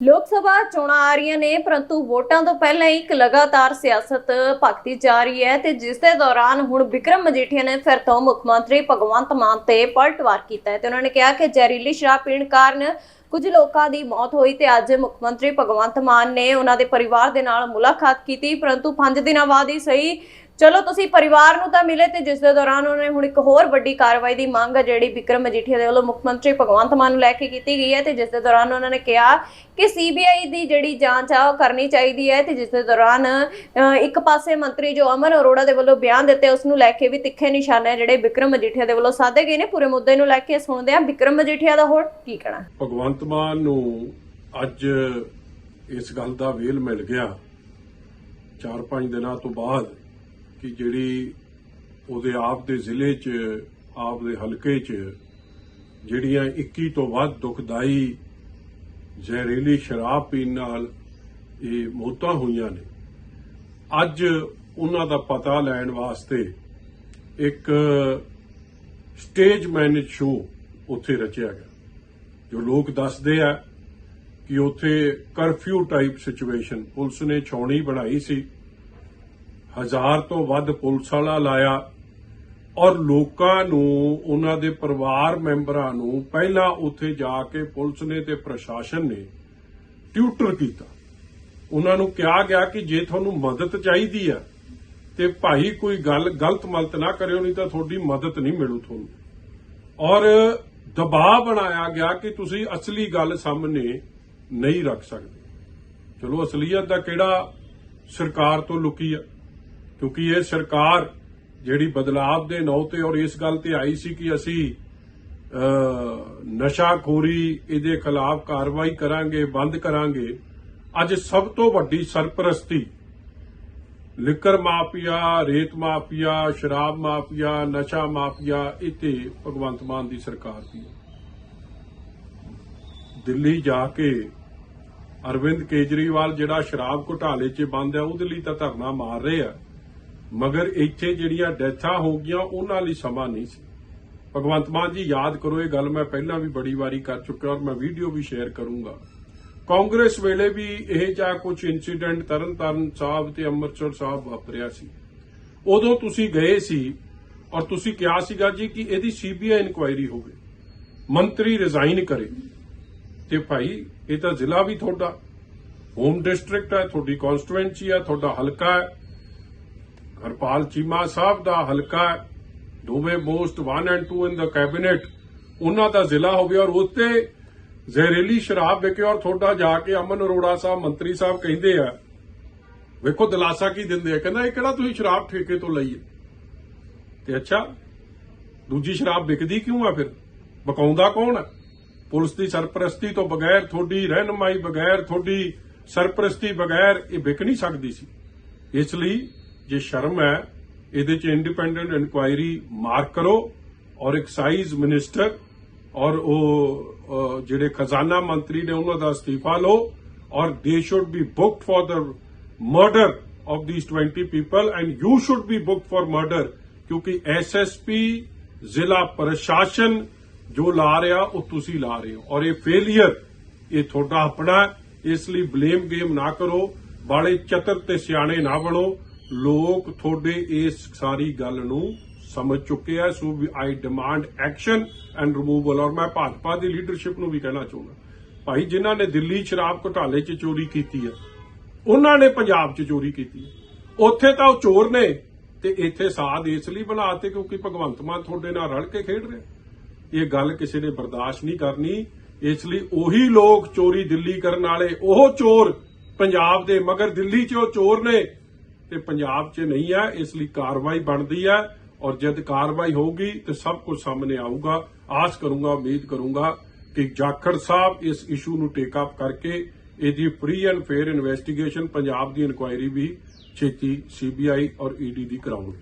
ਲੋਕ ਸਭਾ ਚੋਣਾਂ ਆ ਰਹੀਆਂ ਨੇ, ਪਰੰਤੂ ਵੋਟਾਂ ਤੋਂ ਪਹਿਲਾਂ ਇੱਕ ਲਗਾਤਾਰ ਸਿਆਸਤ ਭਗਤੀ ਜਾ ਰਹੀ ਹੈ ਤੇ ਜਿਸ ਦੇ ਦੌਰਾਨ ਹੁਣ ਵਿਕਰਮ ਮਜੀਠੀਆ ਨੇ ਫਿਰ ਤੋਂ ਮੁੱਖ ਮੰਤਰੀ ਭਗਵੰਤ ਮਾਨ ਤੇ ਪਲਟਵਾਰ ਕੀਤਾ ਹੈ ਤੇ ਉਹਨਾਂ ਨੇ ਕਿਹਾ ਕਿ ਜ਼ਹਿਰੀਲੀ ਸ਼ਰਾਬ ਪੀਣ ਕਾਰਨ ਕੁਝ ਲੋਕਾਂ ਦੀ ਮੌਤ ਹੋਈ ਤੇ ਅੱਜ ਮੁੱਖ ਮੰਤਰੀ ਭਗਵੰਤ ਮਾਨ ਨੇ ਉਹਨਾਂ ਦੇ ਪਰਿਵਾਰ ਦੇ ਨਾਲ ਮੁਲਾਕਾਤ ਕੀਤੀ, ਪਰੰਤੂ 5 ਦਿਨਾਂ ਬਾਅਦ ਹੀ ਸਹੀ ਚਲੋ ਤੁਸੀਂ ਪਰਿਵਾਰ ਨੂੰ ਤਾਂ ਮਿਲੇ ਤੇ ਜਿਸ ਦੇ ਦੌਰਾਨ ਉਹਨਾਂ ਨੇ ਹੁਣ ਇੱਕ ਹੋਰ ਵੱਡੀ ਕਾਰਵਾਈ ਦੀ ਮੰਗ ਹੈ ਜਿਹੜੀ ਵਿਕਰਮ ਮਜੀਠੀਆ ਦੇ ਵੱਲੋਂ ਮੁੱਖ ਮੰਤਰੀ ਭਗਵੰਤ ਮਾਨ ਨੂੰ ਲੈ ਕੇ ਕੀਤੀ ਗਈ ਹੈ ਤੇ ਜਿਸ ਦੇ ਦੌਰਾਨ ਉਹਨਾਂ ਨੇ ਕਿਹਾ ਕਿ ਸੀਬੀਆਈ ਦੀ ਜਿਹੜੀ ਜਾਂਚ ਆ, ਉਹ ਕਰਨੀ ਚਾਹੀਦੀ ਹੈ ਤੇ ਜਿਸ ਦੇ ਦੌਰਾਨ ਇੱਕ ਪਾਸੇ ਮੰਤਰੀ ਜੋ ਅਮਨ ਅਰੋੜਾ ਦੇ ਵੱਲੋਂ ਬਿਆਨ ਦਿੱਤੇ, ਉਸ ਨੂੰ ਲੈ ਕੇ ਵੀ ਤਿੱਖੇ ਨਿਸ਼ਾਨੇ ਜਿਹੜੇ ਵਿਕਰਮ ਮਜੀਠੀਆ ਦੇ ਵੱਲੋਂ ਸਾਧੇ ਗਏ ਨੇ, ਪੂਰੇ ਮੁੱਦੇ ਨੂੰ ਲੈ ਕੇ ਸੁਣਦੇ ਆ ਵਿਕਰਮ ਮਜੀਠੀਆ ਦਾ ਹੋਰ ਕੀ ਕਹਿਣਾ? ਭਗਵੰਤ ਮਾਨ ਨੂੰ ਅੱਜ ਇਸ ਗੱਲ ਦਾ ਵੇਲ ਮਿਲ ਗਿਆ। 4-5 ਦਿਨਾਂ ਤੋਂ ਬਾਅਦ ਕਿ ਜਿਹੜੀ ਉਹਦੇ ਆਪ ਦੇ ਜ਼ਿਲ੍ਹੇ 'ਚ, ਆਪ ਦੇ ਹਲਕੇ 'ਚ ਜਿਹੜੀਆਂ 21 ਤੋਂ ਵੱਧ ਦੁਖਦਾਈ ਜ਼ਹਿਰੀਲੀ ਸ਼ਰਾਬ ਪੀਣ ਨਾਲ ਇਹ ਮੌਤਾਂ ਹੋਈਆਂ ਨੇ। ਅੱਜ ਉਹਨਾਂ ਦਾ ਪਤਾ ਲੈਣ ਵਾਸਤੇ ਇੱਕ ਸਟੇਜ ਮੈਨੇਜ ਸ਼ੋਅ ਉੱਥੇ ਰਚਿਆ ਗਿਆ, ਜੋ ਲੋਕ ਦੱਸਦੇ ਆ ਕਿ ਉੱਥੇ ਕਰਫਿਊ ਟਾਈਪ ਸਿਚੁਏਸ਼ਨ ਪੁਲਿਸ ਨੇ ਛਾਉਣੀ ਬਣਾਈ ਸੀ। ਹਜ਼ਾਰ ਤੋਂ ਵੱਧ ਪੁਲਿਸ ਵਾਲਾ ਲਾਇਆ ਔਰ ਲੋਕਾਂ ਨੂੰ, ਉਹਨਾਂ ਦੇ ਪਰਿਵਾਰ ਮੈਂਬਰਾਂ ਨੂੰ ਪਹਿਲਾਂ ਉੱਥੇ ਜਾ ਕੇ ਪੁਲਿਸ ਨੇ ਤੇ ਪ੍ਰਸ਼ਾਸਨ ਨੇ ਟਿਊਟਰ ਕੀਤਾ। ਉਹਨਾਂ ਨੂੰ ਕਿਹਾ ਗਿਆ ਕਿ ਜੇ ਤੁਹਾਨੂੰ ਮਦਦ ਚਾਹੀਦੀ ਆ ਤੇ ਭਾਈ ਕੋਈ ਗੱਲ ਗਲਤ ਮਲਤ ਨਾ ਕਰਿਓ, ਨਹੀਂ ਤਾਂ ਤੁਹਾਡੀ ਮਦਦ ਨਹੀਂ ਮਿਲੂ ਤੁਹਾਨੂੰ। ਔਰ ਦਬਾਅ ਬਣਾਇਆ ਗਿਆ ਕਿ ਤੁਸੀਂ ਅਸਲੀ ਗੱਲ ਸਾਹਮਣੇ ਨਹੀਂ ਰੱਖ ਸਕਦੇ। ਚਲੋ ਅਸਲੀਅਤ ਦਾ ਕਿਹੜਾ ਸਰਕਾਰ ਤੋਂ ਲੁਕੀ ਆ? ਕਿਉਂਕਿ ਇਹ ਸਰਕਾਰ ਜਿਹੜੀ ਬਦਲਾਵ ਦੇ ਨੌ ਤੇ ਔਰ ਇਸ ਗੱਲ ਤੇ ਆਈ ਸੀ ਕਿ ਅਸੀਂ ਨਸ਼ਾਖੋਰੀ ਇਹਦੇ ਖਿਲਾਫ ਕਾਰਵਾਈ ਕਰਾਂਗੇ, ਬੰਦ ਕਰਾਂਗੇ। ਅੱਜ ਸਭ ਤੋਂ ਵੱਡੀ ਸਰਪ੍ਰਸਤੀ ਲਿਕਰ ਮਾਫੀਆ, ਰੇਤ ਮਾਫੀਆ, ਸ਼ਰਾਬ ਮਾਫੀਆ, ਨਸ਼ਾ ਮਾਫੀਆ ਇਤੇ ਭਗਵੰਤ ਮਾਨ ਦੀ ਸਰਕਾਰ ਦੀ ਦਿੱਲੀ ਜਾ ਕੇ ਅਰਵਿੰਦ ਕੇਜਰੀਵਾਲ ਜਿਹੜਾ ਸ਼ਰਾਬ ਘੁਟਾਲੇ 'ਚ ਬੰਦ ਹੈ, ਉਹਦੇ ਲਈ ਤਾਂ ਧਰਨਾ ਮਾਰ ਰਹੇ ਆ। ਮਗਰ ਇੱਥੇ ਜਿਹੜੀਆਂ ਡੈਥਾਂ ਹੋ ਗਈਆਂ, ਉਹਨਾਂ ਲਈ ਸਮਾਂ ਨਹੀਂ ਸੀ। ਭਗਵੰਤ ਮਾਨ ਜੀ, ਯਾਦ ਕਰੋ ਇਹ ਗੱਲ ਮੈਂ ਪਹਿਲਾਂ ਵੀ ਬੜੀ ਵਾਰੀ ਕਰ ਚੁੱਕਿਆ ਔਰ ਮੈਂ ਵੀਡੀਓ ਵੀ ਸ਼ੇਅਰ ਕਰੂੰਗਾ। ਕਾਂਗਰਸ ਵੇਲੇ ਵੀ ਇਹ ਜਾਂ ਕੁਝ ਇਨਸੀਡੈਂਟ ਤਰਨਤਾਰਨ ਸਾਹਿਬ ਤੇ ਅੰਮ੍ਰਿਤਸਰ ਸਾਹਿਬ ਵਾਪਰਿਆ ਸੀ। ਉਦੋਂ ਤੁਸੀਂ ਗਏ ਸੀ ਔਰ ਤੁਸੀਂ ਕਿਹਾ ਸੀਗਾ ਜੀ ਕਿ ਇਹਦੀ ਸੀਬੀਆਈ ਇਨਕੁਆਇਰੀ ਹੋਵੇ। ਮੰਤਰੀ ਰਿਜ਼ਾਈਨ ਕਰੇ। ਤੇ ਭਾਈ, ਇਹ ਤਾਂ ਜ਼ਿਲ੍ਹਾ ਵੀ ਤੁਹਾਡਾ। ਹੋਮ ਡਿਸਟ੍ਰਿਕਟ ਹੈ, ਤੁਹਾਡੀ ਕਨਸਟੀਟੂਐਂਸੀ ਹੈ, ਤੁਹਾਡਾ ਹਲਕਾ ਹੈ। ਹਰਪਾਲ ਚੀਮਾ ਸਾਹਿਬ ਦਾ ਹਲਕਾ ਹੈ। ਦੋਵੇਂ most 1 and 2 in the cabinet. ਉਹਨਾਂ ਦਾ ਜ਼ਿਲ੍ਹਾ ਹੋਵੇ ਔਰ ਉੱਤੇ ਜ਼ਹਿਰੀਲੀ ਸ਼ਰਾਬ ਵਿਕੇ ਔਰ ਤੁਹਾਡਾ ਜਾ ਕੇ ਅਮਨ ਅਰੋੜਾ ਸਾਹਿਬ, ਮੰਤਰੀ ਸਾਹਿਬ ਕਹਿੰਦੇ ਆ, ਵੇਖੋ ਦਿਲਾਸਾ ਕੀ ਦਿੰਦੇ ਆ। ਕਹਿੰਦਾ, ਇਹ ਕਿਹੜਾ ਤੁਸੀਂ ਸ਼ਰਾਬ ਠੇਕੇ ਤੋਂ ਲਈ ਹੈ? ਤੇ ਅੱਛਾ, ਦੂਜੀ ਸ਼ਰਾਬ ਵਿਕਦੀ ਕਿਉਂ ਆ ਫਿਰ? ਬਕਾਉਂਦਾ ਕੌਣ ਹੈ ਪੁਲਿਸ ਦੀ ਸਰਪ੍ਰਸਤੀ ਤੋਂ ਬਗੈਰ ਤੁਹਾਡੀ ਰਹਿਨਮਾਈ ਬਗੈਰ, ਤੁਹਾਡੀ ਸਰਪ੍ਰਸਤੀ ਬਗੈਰ ਇਹ ਵਿਕ ਨਹੀਂ ਸਕਦੀ ਸੀ। ਇਸ ਲਈ ਜੇ ਸ਼ਰਮ ਹੈ, ਇਹਦੇ 'ਚ ਇੰਡੀਪੈਂਡੈਂਟ ਇਨਕੁਆਇਰੀ ਮਾਰਕ ਕਰੋ ਔਰ ਐਕਸਾਈਜ਼ ਮਿਨਿਸਟਰ ਔਰ ਉਹ ਜਿਹੜੇ ਖਜ਼ਾਨਾ ਮੰਤਰੀ ਨੇ ਉਹਨਾਂ ਦਾ ਅਸਤੀਫਾ ਲਓ or they should be booked for the murder of these 20 people and you should be booked for murder ਕਿਉਂਕਿ ਐਸਐਸਪੀ ਜ਼ਿਲ੍ਹਾ ਪ੍ਰਸ਼ਾਸਨ ਜੋ ਲਾ ਰਿਹਾ, ਉਹ ਤੁਸੀਂ ਲਾ ਰਹੇ ਹੋ। ਔਰ ਇਹ ਫੇਲਿਅਰ ਇਹ ਤੁਹਾਡਾ ਆਪਣਾ ਇਸ ਲਈ ਬਲੇਮ ਗੇਮ ਨਾ ਕਰੋ, ਬਾਲੇ ਚਤਰ ਤੇ ਸਿਆਣੇ ਨਾ ਬਣੋ। ਲੋਕ ਤੁਹਾਡੇ ਇਸ ਸਾਰੀ ਗੱਲ ਨੂੰ ਸਮਝ ਚੁੱਕੇ ਆ so I demand action and removal ਔਰ ਮੈਂ ਭਾਜਪਾ ਦੀ ਲੀਡਰਸ਼ਿਪ ਨੂੰ ਵੀ ਕਹਿਣਾ ਚਾਹੁੰਦਾ। ਭਾਈ, ਜਿਨ੍ਹਾਂ ਨੇ ਦਿੱਲੀ ਸ਼ਰਾਬ ਘੁਟਾਲੇ 'ਚ ਚੋਰੀ ਕੀਤੀ ਹੈ ਉਹਨਾਂ ਨੇ ਪੰਜਾਬ 'ਚ ਚੋਰੀ ਕੀਤੀ ਉੱਥੇ ਤਾਂ ਉਹ ਚੋਰ ਨੇ, ਤੇ ਇੱਥੇ ਸਾਧ ਇਸ ਲਈ ਬਣਾਤੇ ਕਿਉਂਕਿ ਭਗਵੰਤ ਮਾਨ ਤੁਹਾਡੇ ਨਾਲ ਰਲ ਕੇ ਖੇਡ ਰਿਹਾ। ਇਹ ਗੱਲ ਕਿਸੇ ਨੇ ਬਰਦਾਸ਼ਤ ਨਹੀਂ ਕਰਨੀ। ਇਸ ਲਈ ਉਹੀ ਲੋਕ ਚੋਰੀ ਦਿੱਲੀ ਕਰਨ ਵਾਲੇ, ਉਹ ਚੋਰ ਪੰਜਾਬ ਦੇ, ਮਗਰ ਦਿੱਲੀ 'ਚ ਉਹ ਚੋਰ ਨੇ ਤੇ ਪੰਜਾਬ 'ਚ ਨਹੀਂ ਹੈ, ਇਸ ਲਈ ਕਾਰਵਾਈ ਬਣਦੀ ਹੈ ਔਰ ਜਦ ਕਾਰਵਾਈ ਹੋਊਗੀ ਤੇ ਸਭ ਕੁਝ ਸਾਹਮਣੇ ਆਊਗਾ। ਆਸ ਕਰੂੰਗਾ, ਉਮੀਦ ਕਰੂੰਗਾ ਕਿ ਜਾਖੜ ਸਾਹਿਬ ਇਸ ਇਸ਼ੂ ਨੂੰ ਟੇਕ ਅਪ ਕਰਕੇ ਇਹਦੀ free and fair investigation Punjab the inquiry ਵੀ ਛੇਤੀ ਸੀਬੀਆਈ ਔਰ ਈਡੀ ਦੀ ਕਰਾਉਣਗੇ।